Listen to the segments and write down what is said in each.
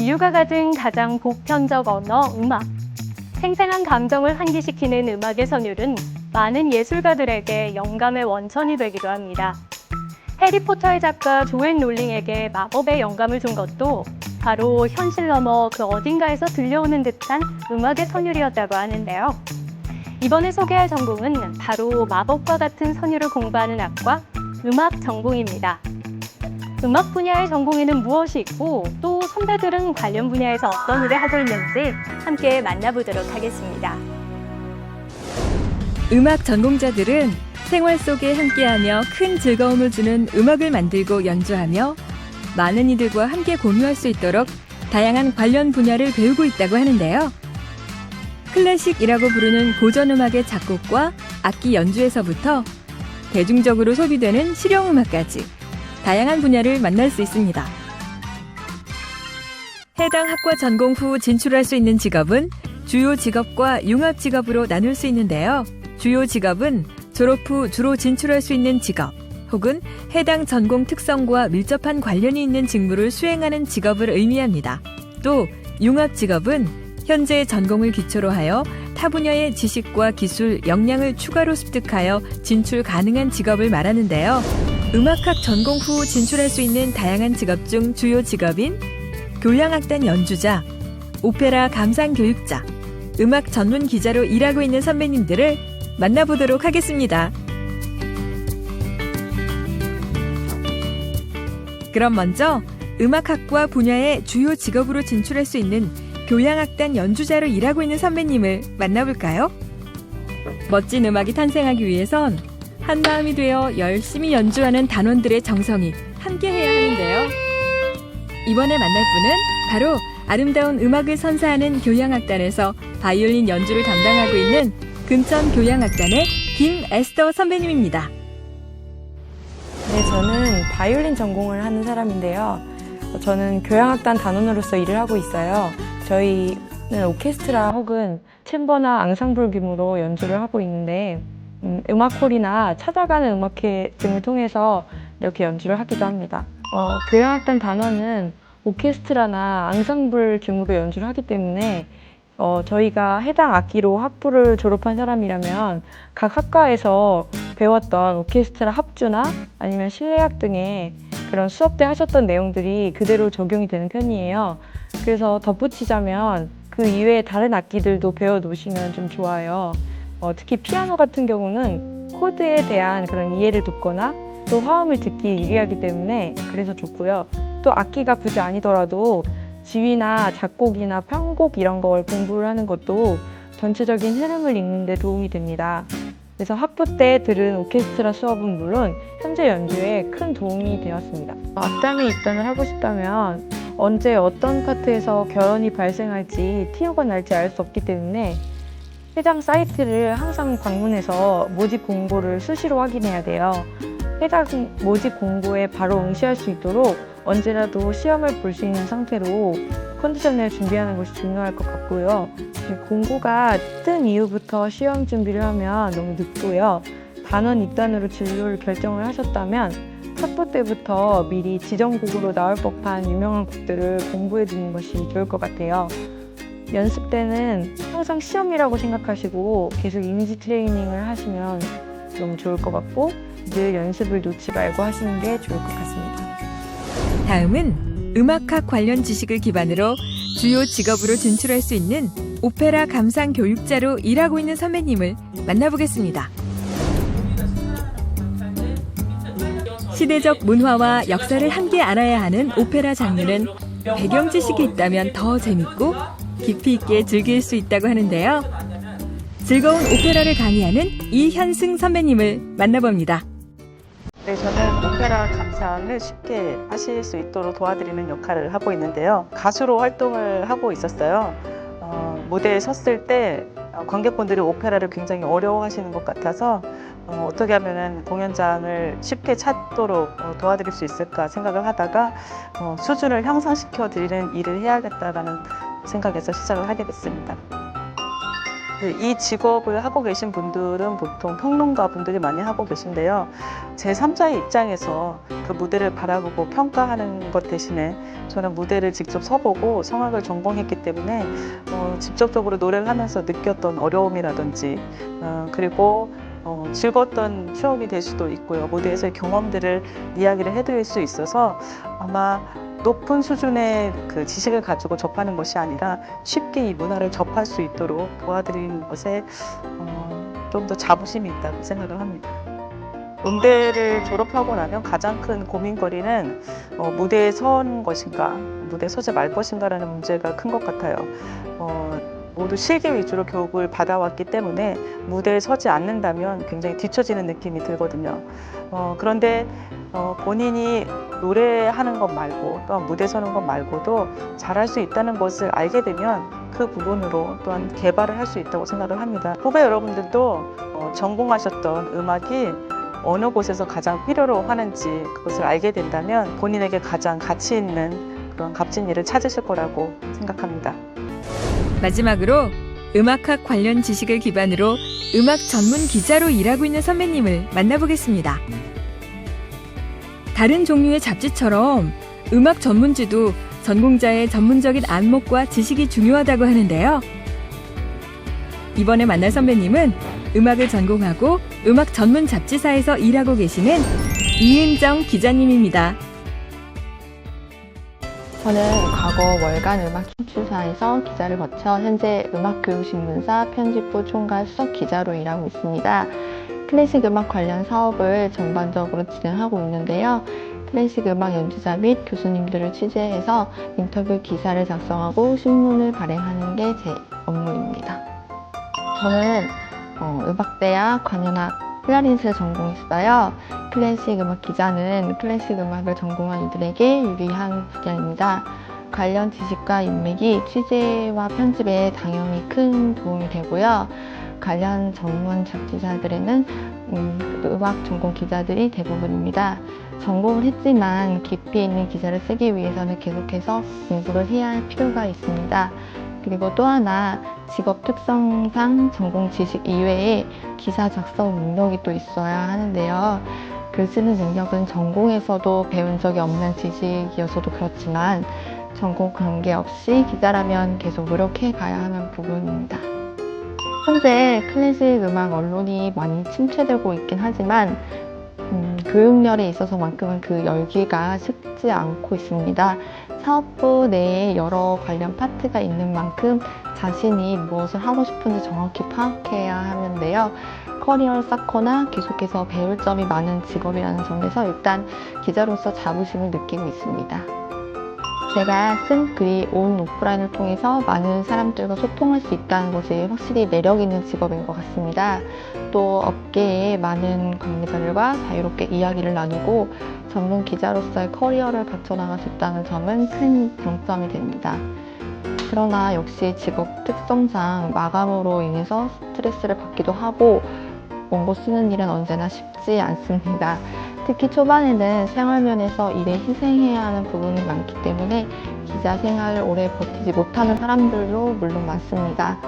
인류가 가진 가장 보편적 언어, 음악. 생생한 감정을 환기시키는 음악의 선율은 많은 예술가들에게 영감의 원천이 되기도 합니다. 해리포터의 작가 조앤 롤링에게 마법의 영감을 준 것도 바로 현실 너머 그 어딘가에서 들려오는 듯한 음악의 선율이었다고 하는데요. 이번에 소개할 전공은 바로 마법과 같은 선율을 공부하는 학과 음악 전공입니다. 음악 분야의 전공에는 무엇이 있고 또 선배들은 관련 분야에서 어떤 일을 하고 있는지 함께 만나보도록 하겠습니다. 음악 전공자들은 생활 속에 함께하며 큰 즐거움을 주는 음악을 만들고 연주하며 많은 이들과 함께 공유할 수 있도록 다양한 관련 분야를 배우고 있다고 하는데요. 클래식이라고 부르는 고전 음악의 작곡과 악기 연주에서부터 대중적으로 소비되는 실용 음악까지 다양한 분야를 만날 수 있습니다. 해당 학과 전공 후 진출할 수 있는 직업은 주요 직업과 융합 직업으로 나눌 수 있는데요. 주요 직업은 졸업 후 주로 진출할 수 있는 직업 혹은 해당 전공 특성과 밀접한 관련이 있는 직무를 수행하는 직업을 의미합니다. 또 융합 직업은 현재 전공을 기초로 하여 타 분야의 지식과 기술, 역량을 추가로 습득하여 진출 가능한 직업을 말하는데요. 음악학 전공 후 진출할 수 있는 다양한 직업 중 주요 직업인 교향악단 연주자, 오페라 감상 교육자, 음악 전문 기자로 일하고 있는 선배님들을 만나보도록 하겠습니다. 그럼 먼저 음악학과 분야의 주요 직업으로 진출할 수 있는 교향악단 연주자로 일하고 있는 선배님을 만나볼까요? 멋진 음악이 탄생하기 위해선 한 마음이 되어 열심히 연주하는 단원들의 정성이 함께해야 하는데요. 이번에 만날 분은 바로 아름다운 음악을 선사하는 교향악단에서 바이올린 연주를 담당하고 있는 금천 교향악단의 김에스더 선배님입니다. 네, 저는 바이올린 전공을 하는 사람인데요. 어, 저는 교향악단 단원으로서 일을 하고 있어요. 저희는 오케스트라 혹은 챔버나 앙상블 규모로 연주를 하고 있는데 음, 음악홀이나 찾아가는 음악회 등을 통해서 이렇게 연주를 하기도 합니다. 어, 교향악단 단원은 오케스트라나 앙상블 규모로 연주를 하기 때문에 어, 저희가 해당 악기로 학부를 졸업한 사람이라면 각 학과에서 배웠던 오케스트라 합주나 아니면 실내악 등의 그런 수업 때 하셨던 내용들이 그대로 적용이 되는 편이에요. 그래서 덧붙이자면 그 이외에 다른 악기들도 배워 놓으시면 좀 좋아요. 어, 특히 피아노 같은 경우는 코드에 대한 그런 이해를 돕거나 또 화음을 듣기 유리하기 때문에 그래서 좋고요. 또 악기가 굳이 아니더라도 지휘나 작곡이나 편곡 이런 걸 공부를 하는 것도 전체적인 흐름을 읽는 데 도움이 됩니다. 그래서 학부 때 들은 오케스트라 수업은 물론 현재 연주에 큰 도움이 되었습니다. 악단에 입단을 하고 싶다면 언제 어떤 파트에서 결혼이 발생할지 티오가 날지 알 수 없기 때문에 해당 사이트를 항상 방문해서 모집 공고를 수시로 확인해야 돼요. 해당 모집 공고에 바로 응시할 수 있도록 언제라도 시험을 볼 수 있는 상태로 컨디션을 준비하는 것이 중요할 것 같고요. 공고가 뜬 이후부터 시험 준비를 하면 너무 늦고요. 단원 입단으로 진로를 결정을 하셨다면 학부 때부터 미리 지정곡으로 나올 법한 유명한 곡들을 공부해 두는 것이 좋을 것 같아요. 연습 때는 항상 시험이라고 생각하시고 계속 이미지 트레이닝을 하시면 너무 좋을 것 같고 늘 연습을 놓지 말고 하시는 게 좋을 것 같습니다. 다음은 음악학 관련 지식을 기반으로 주요 직업으로 진출할 수 있는 오페라 감상 교육자로 일하고 있는 선배님을 만나보겠습니다. 시대적 문화와 역사를 함께 알아야 하는 오페라 장르는 배경 지식이 있다면 더 재밌고 깊이 있게 즐길 수 있다고 하는데요. 즐거운 오페라를 강의하는 이현승 선배님을 만나봅니다. 네, 저는 오페라 감상을 쉽게 하실 수 있도록 도와드리는 역할을 하고 있는데요. 가수로 활동을 하고 있었어요. 어, 무대에 섰을 때 어, 관객분들이 오페라를 굉장히 어려워하시는 것 같아서 어, 어떻게 하면 공연장을 쉽게 찾도록 어, 도와드릴 수 있을까 생각을 하다가 어, 수준을 향상시켜 드리는 일을 해야겠다라는 생각에서 시작을 하게 됐습니다. 네, 이 직업을 하고 계신 분들은 보통 평론가 분들이 많이 하고 계신데요. 제3자의 입장에서 그 무대를 바라보고 평가하는 것 대신에 저는 무대를 직접 서보고 성악을 전공했기 때문에 어, 직접적으로 노래를 하면서 느꼈던 어려움이라든지 어, 그리고 어, 즐거웠던 추억이 될 수도 있고요. 무대에서의 경험들을 이야기를 해드릴 수 있어서 아마 높은 수준의 그 지식을 가지고 접하는 것이 아니라 쉽게 이 문화를 접할 수 있도록 도와드리는 것에 어, 좀더 자부심이 있다고 생각을 합니다. 음대를 졸업하고 나면 가장 큰 고민거리는 어, 무대에 선 것인가, 무대에 서지 말 것인가라는 문제가 큰 것 같아요. 어, 모두 실기 위주로 교육을 받아왔기 때문에 무대에 서지 않는다면 굉장히 뒤처지는 느낌이 들거든요. 어, 그런데 어, 본인이 노래하는 것 말고 또한 무대 서는 것 말고도 잘할 수 있다는 것을 알게 되면 그 부분으로 또한 개발을 할 수 있다고 생각을 합니다. 후배 여러분들도 어, 전공하셨던 음악이 어느 곳에서 가장 필요로 하는지 그것을 알게 된다면 본인에게 가장 가치 있는 그런 값진 일을 찾으실 거라고 생각합니다. 마지막으로 음악학 관련 지식을 기반으로 음악 전문 기자로 일하고 있는 선배님을 만나보겠습니다. 다른 종류의 잡지처럼 음악 전문지도 전공자의 전문적인 안목과 지식이 중요하다고 하는데요. 이번에 만날 선배님은 음악을 전공하고 음악 전문 잡지사에서 일하고 계시는 이은정 기자님입니다. 저는 과거 월간 음악 춤추사에서 기자를 거쳐 현재 음악교육신문사 편집부 총괄 수석 기자로 일하고 있습니다. 클래식 음악 관련 사업을 전반적으로 진행하고 있는데요. 클래식 음악 연주자 및 교수님들을 취재해서 인터뷰 기사를 작성하고 신문을 발행하는 게 제 업무입니다. 저는 어, 음악대학 관현악 클라리넷을 전공했어요. 클래식 음악 기자는 클래식 음악을 전공한 이들에게 유리한 분야입니다. 관련 지식과 인맥이 취재와 편집에 당연히 큰 도움이 되고요. 관련 전문 잡지사들에는 음, 음악 전공 기자들이 대부분입니다. 전공을 했지만 깊이 있는 기사를 쓰기 위해서는 계속해서 공부를 해야 할 필요가 있습니다. 그리고 또 하나 직업 특성상 전공 지식 이외에 기사 작성 능력이 또 있어야 하는데요. 글 쓰는 능력은 전공에서도 배운 적이 없는 지식이어서도 그렇지만 전공 관계없이 기자라면 계속 노력해 가야 하는 부분입니다. 현재 클래식 음악 언론이 많이 침체되고 있긴 하지만 음, 교육열에 있어서만큼은 그 열기가 식지 않고 있습니다. 사업부 내에 여러 관련 파트가 있는 만큼 자신이 무엇을 하고 싶은지 정확히 파악해야 하는데요. 커리어를 쌓거나 계속해서 배울 점이 많은 직업이라는 점에서 일단 기자로서 자부심을 느끼고 있습니다. 제가 쓴 글이 온 오프라인을 통해서 많은 사람들과 소통할 수 있다는 것이 확실히 매력 있는 직업인 것 같습니다. 또 업계의 많은 관계자들과 자유롭게 이야기를 나누고 전문 기자로서의 커리어를 갖춰나갈 수 있다는 점은 큰 장점이 됩니다. 그러나 역시 직업 특성상 마감으로 인해서 스트레스를 받기도 하고 원고 쓰는 일은 언제나 쉽지 않습니다. 특히 초반에는 생활면에서 일에 희생해야 하는 부분이 많기 때문에 기자 생활을 오래 버티지 못하는 사람들도 물론 많습니다.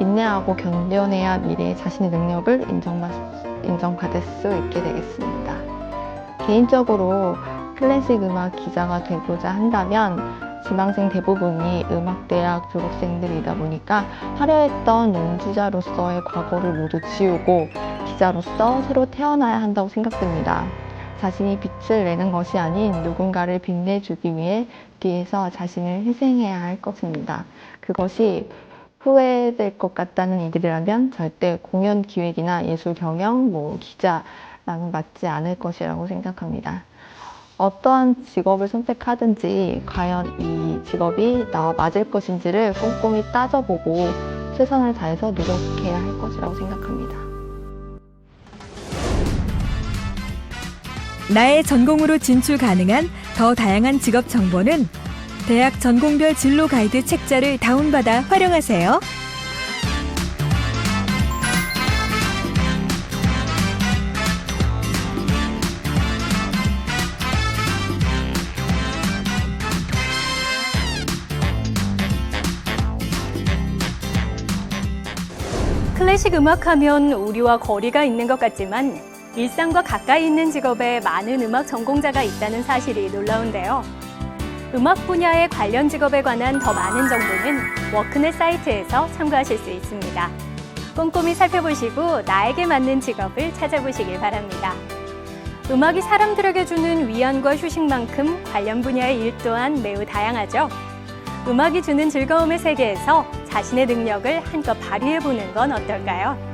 인내하고 견뎌내야 미래의 자신의 능력을 인정받, 인정받을 수 있게 되겠습니다. 개인적으로 클래식 음악 기자가 되고자 한다면 지망생 대부분이 음악대학 졸업생들이다 보니까 화려했던 연주자로서의 과거를 모두 지우고 기자로서 새로 태어나야 한다고 생각됩니다. 자신이 빛을 내는 것이 아닌 누군가를 빛내주기 위해 뒤에서 자신을 희생해야 할 것입니다. 그것이 후회될 것 같다는 이들이라면 절대 공연 기획이나 예술 경영, 뭐 기자랑은 맞지 않을 것이라고 생각합니다. 어떠한 직업을 선택하든지 과연 이 직업이 나와 맞을 것인지를 꼼꼼히 따져보고 최선을 다해서 노력해야 할 것이라고 생각합니다. 나의 전공으로 진출 가능한 더 다양한 직업 정보는 대학 전공별 진로 가이드 책자를 다운받아 활용하세요. 클래식 음악 하면 우리와 거리가 있는 것 같지만 일상과 가까이 있는 직업에 많은 음악 전공자가 있다는 사실이 놀라운데요. 음악 분야의 관련 직업에 관한 더 많은 정보는 워크넷 사이트에서 참고하실 수 있습니다. 꼼꼼히 살펴보시고 나에게 맞는 직업을 찾아보시길 바랍니다. 음악이 사람들에게 주는 위안과 휴식만큼 관련 분야의 일 또한 매우 다양하죠. 음악이 주는 즐거움의 세계에서 자신의 능력을 한껏 발휘해 보는 건 어떨까요?